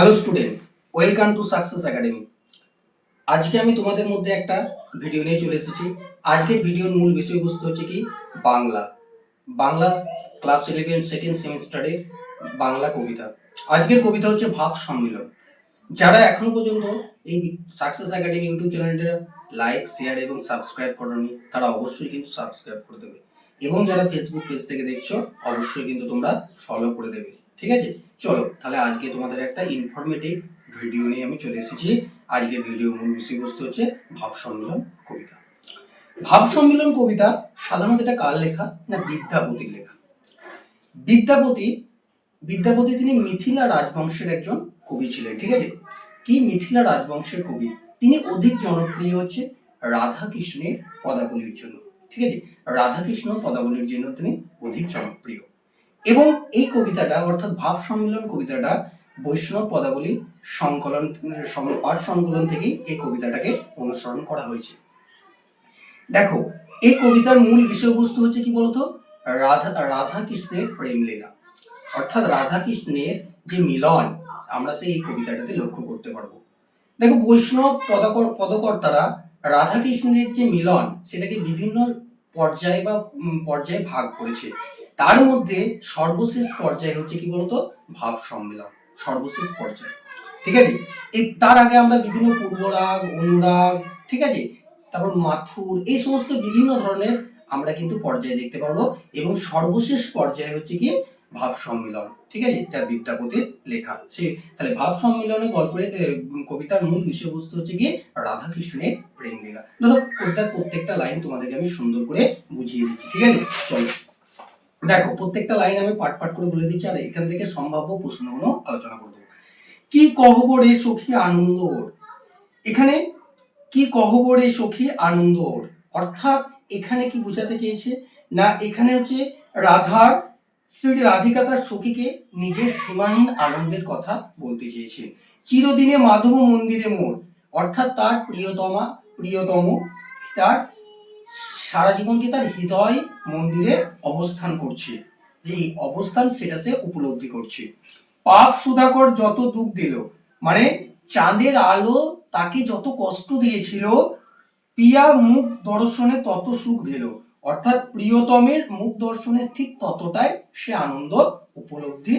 Hello student welcome to success academy আজকে আমি তোমাদের মধ্যে একটা ভিডিও নিয়ে চলে এসেছি। আজকের ভিডিওর মূল বিষয়বস্তু হচ্ছে কি? Bangla. Bangla class eleven second সেমিস্টারের বাংলা কবিতা। আজকের কবিতা হচ্ছে ভাব সম্মিলন। যারা এখনও পর্যন্ত এই সাকসেস একাডেমি ইউটিউব চ্যানেলটা লাইক শেয়ার এবং সাবস্ক্রাইব করনি, তারা অবশ্যই কিন্তু সাবস্ক্রাইব করে দেবে। এবং যারা ফেসবুক পেজ থেকে দেখছ, অবশ্যই কিন্তু তোমরা ফলো করে দেবে। ঠিক আছে? চলো, তাহলে আজকে তোমাদের একটা ইনফরমেটিভ ভিডিও নিয়ে আমি চলে এসেছি। আজকে ভিডিও মূল বিষয়বস্তু হচ্ছে ভাব সম্মেলন কবিতা। ভাব সম্মেলন কবিতা সাধারণত এটা কার লেখা না বিদ্যাপতির লেখা? বিদ্যাপতি বিদ্যাপতি তিনি মিথিলা রাজবংশের একজন কবি ছিলেন, ঠিক আছে? কি মিথিলা রাজবংশের কবি? তিনি অধিক জনপ্রিয় হচ্ছে রাধা কৃষ্ণের পদাবলীর জন্য, ঠিক আছে? রাধা কৃষ্ণ পদাবলীর জন্য তিনি অধিক জনপ্রিয়। এবং এই কবিতাটা, অর্থাৎ ভাব সম্মেলন কবিতাটা, বৈষ্ণব পদাবলী সংকলন পাঠ সংকলন থেকে এই কবিতাটাকে অনুসরণ করা হয়েছে। দেখো, এই কবিতার মূল বিষয়বস্তু হচ্ছে কি বলতো? রাধা রাধা কৃষ্ণের প্রেম লীলা অর্থাৎ রাধা কৃষ্ণের যে মিলন, আমরা সেই এই কবিতাটাতে লক্ষ্য করতে পারব। দেখো, বৈষ্ণব পদকর, পদকর্তারা রাধা কৃষ্ণের যে মিলন, সেটাকে বিভিন্ন পর্যায়ে বা পর্যায়ে ভাগ করেছে। তার মধ্যে সর্বশেষ পর্যায়ে হচ্ছে কি বলতো? ভাব সম্মেলন, সর্বশেষ পর্যায়ে। ঠিক আছে? এই তার আগে আমরা বিভিন্ন পূর্বরাগ, অনুরাগ, ঠিক আছে? তারপর মাথুর, এই সমস্ত বিভিন্ন ধরনের আমরা কিন্তু পর্যায়ে দেখতে পারব এবং সর্বশেষ পর্যায়ে হচ্ছে কি? ভাব সম্মিলন। ঠিক আছে? যা বিদ্যাপতির লেখা। সে তাহলে ভাব সম্মিলনে গল্পের কবিতার মূল বিষয়বস্তু হচ্ছে কি রাধা কৃষ্ণের প্রেম লীলা ধরো, কবিতার প্রত্যেকটা লাইন তোমাদেরকে আমি সুন্দর করে বুঝিয়ে দিচ্ছি। ঠিক আছে? চলো। দেখো, প্রত্যেকটা লাইন আমি পাট পাট করে বলে দিচ্ছি, আর এখান থেকে সম্ভাব্য প্রশ্নগুলো আলোচনা করব কি কহব রে সখী আনন্দ ওর? এখানে কি কহব রে সখী আনন্দ ওর? অর্থাৎ এখানে কি বোঝাতে চেয়েছে? না, এখানে হচ্ছে রাধার, শ্রী রাধিকা তার সখীকে নিজের সীমাহীন আনন্দের কথা বলতে চেয়েছে। চিরদিনে মাধব মন্দিরে মোর। অর্থাৎ তার প্রিয়তমা, প্রিয়তম, তার সারা জীবনকে তার হৃদয় মন্দিরে অবস্থান করছে। যে এই অবস্থান সেটা সে উপলব্ধি করছে। পাপ সুধাকর যত দুঃখ দিল মানে চাঁদের আলো তাকে যত কষ্ট দিয়েছিল, পিয়া মুখ দর্শনে তত সুখ দিল। অর্থাৎ প্রিয়তমের মুখ দর্শনে ঠিক ততটাই সে আনন্দ উপলব্ধি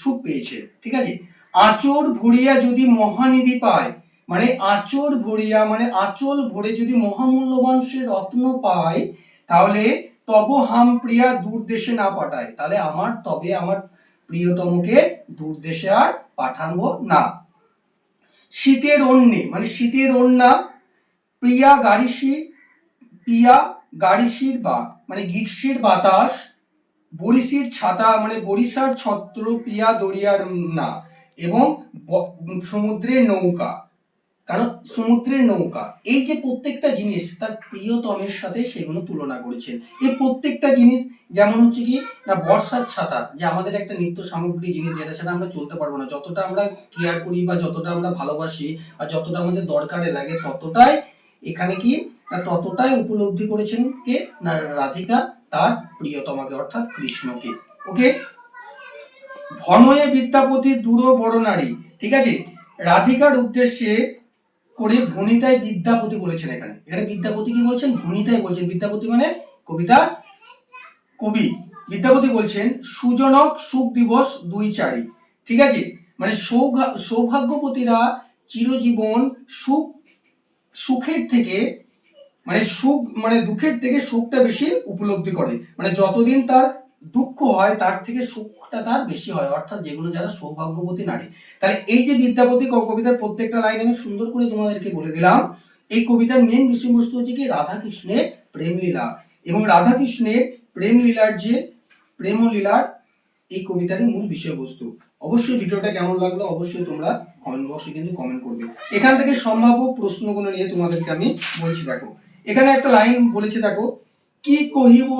সুখ পেয়েছে। ঠিক আছে? আচর ভরিয়া যদি মহানিধি পায় মানে আচর ভরিয়া মানে আচল ভরে যদি মহামূল্যবান সে রত্ন পায়, তাহলে তব হাম প্রিয়া দূর দেশে না পাঠায়। তাহলে আমার, তবে আমার প্রিয়তমকে দূর দেশে আর পাঠাবো না। শীতের অন্যে মানে শীতের অন্যা প্রিয়া গারিশি, প্রিয়া গারিশির বা মানে গ্রীষ্মের বাতাস, বরিশির ছাতা মানে বরিশার ছত্র প্রিয়া দরিয়ার না, এবং সমুদ্রের নৌকা। কারণ সমুদ্রের নৌকা, এই যে প্রত্যেকটা জিনিস তার প্রিয়তমের সাথে সেগুলো তুলনা করেছেন। এই প্রত্যেকটা জিনিস যেমন হচ্ছে কি, না বর্ষার ছাতা, যে আমাদের একটা নিত্য সামগ্রী জিনিস যেটা সেটা আমরা চলতে পারব না। যতটা আমরা কেয়ার করি বা যতটা আমরা ভালোবাসি আর যতটা আমাদের দরকারে লাগে, ততটাই এখানে কি, না ততটাই উপলব্ধি করেছেন কে, না রাধিকা, তার প্রিয়তমাকে, অর্থাৎ কৃষ্ণকে। ওকে ভনয়ে বিদ্যাপতি দূর বড় নারী, ঠিক আছে? রাধিকার উদ্দেশ্যে করে ভনিতায় বিদ্যাপতি বলেছেন এখানে। এখানে বিদ্যাপতি কি বলছেন? ভনিতায় বলছেন। বিদ্যাপতি মানে কবিতা, কবি। বিদ্যাপতি বলছেন, সুজনক সুখ দিবস দুই চারি। ঠিক আছে? মানে সৌভা- সৌভাগ্যবতীরা চিরজীবন সুখ, সুখের থেকে মানে সুখ মানে দুঃখের থেকে সুখটা বেশি উপলব্ধি করে। মানে যতদিন তার দুঃখ হয়, তার থেকে সুখটা তার বেশি হয়। অর্থাৎ যেগুলো যারা সৌভাগ্যবতী নারী। তাহলে এই যে বিদ্যাপতি কবিতার প্রত্যেকটা লাইন আমি সুন্দর করে তোমাদেরকে বলে দিলাম। এই কবিতার মেন বিষয়বস্তু হচ্ছে কি? রাধা কৃষ্ণের প্রেম লীলা এবং রাধা কৃষ্ণের প্রেম লীলার যে প্রেম লীলার এই কবিতারই মূল বিষয়বস্তু। অবশ্যই ভিডিওটা কেমন লাগল অবশ্যই তোমরা কমেন্ট বক্সে কিন্তু কমেন্ট করবে। এখান থেকে সম্ভাব্য প্রশ্নগুলো নিয়ে তোমাদেরকে আমি বলছি, দেখো। এখানে একটা লাইন বলেছে, দেখো কি কহিব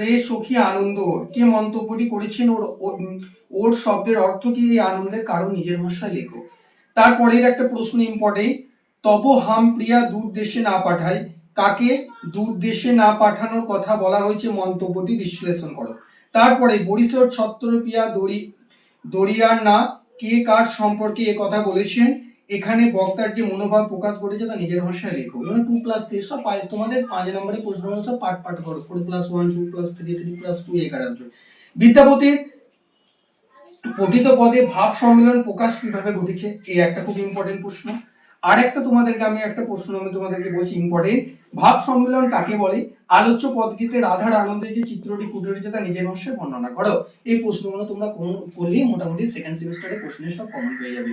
রে সখী আনন্দ? ওর? কে মন্তব্যটি করেছেন ওর ওর শব্দের অর্থ কি? এই আনন্দের কারণ নিজের ভাষায় লেখো। তারপরের একটা প্রশ্ন ইম্পর্টেন্ট তব হাম প্রিয়া দূর দেশে না পাঠায় কাকে? দূর দেশে না পাঠানোর কথা বলা হয়েছে, মন্তব্যটি বিশ্লেষণ করো। তারপরে বরিশর ছত্র প্রিয়া দড়ি দরিয়ার না, কে কার সম্পর্কে এ কথা বলেছেন? এখানে বক্তার যে মনোভাব প্রকাশ করেছে তা নিজের ভাষায় লেখো। মানে টু প্লাস থ্রি সব তোমাদের পাঁচ নম্বরে প্রশ্ন সব পার্ট পার্ট করো। Four plus one two plus three three plus two একার আসবে। বিদ্যাপতির পঠিত পদে ভাব সম্মেলন প্রকাশ কীভাবে ঘটেছে? এই একটা খুব ইম্পর্টেন্ট প্রশ্ন। আর একটা তোমাদেরকে, আমি একটা প্রশ্ন আমি তোমাদেরকে বলছি ইম্পর্টেন্ট ভাব সম্মেলন কাকে বলে? আলোচ্য পদ্ধতিতে রাধার আনন্দে যে চিত্রটি ফুটে উঠেছে তা নিজের ভাষায় বর্ণনা করো। এই প্রশ্নগুলো তোমরা করলেই মোটামুটি সেকেন্ড সেমিস্টারে প্রশ্নের সব কমন পেয়ে যাবে।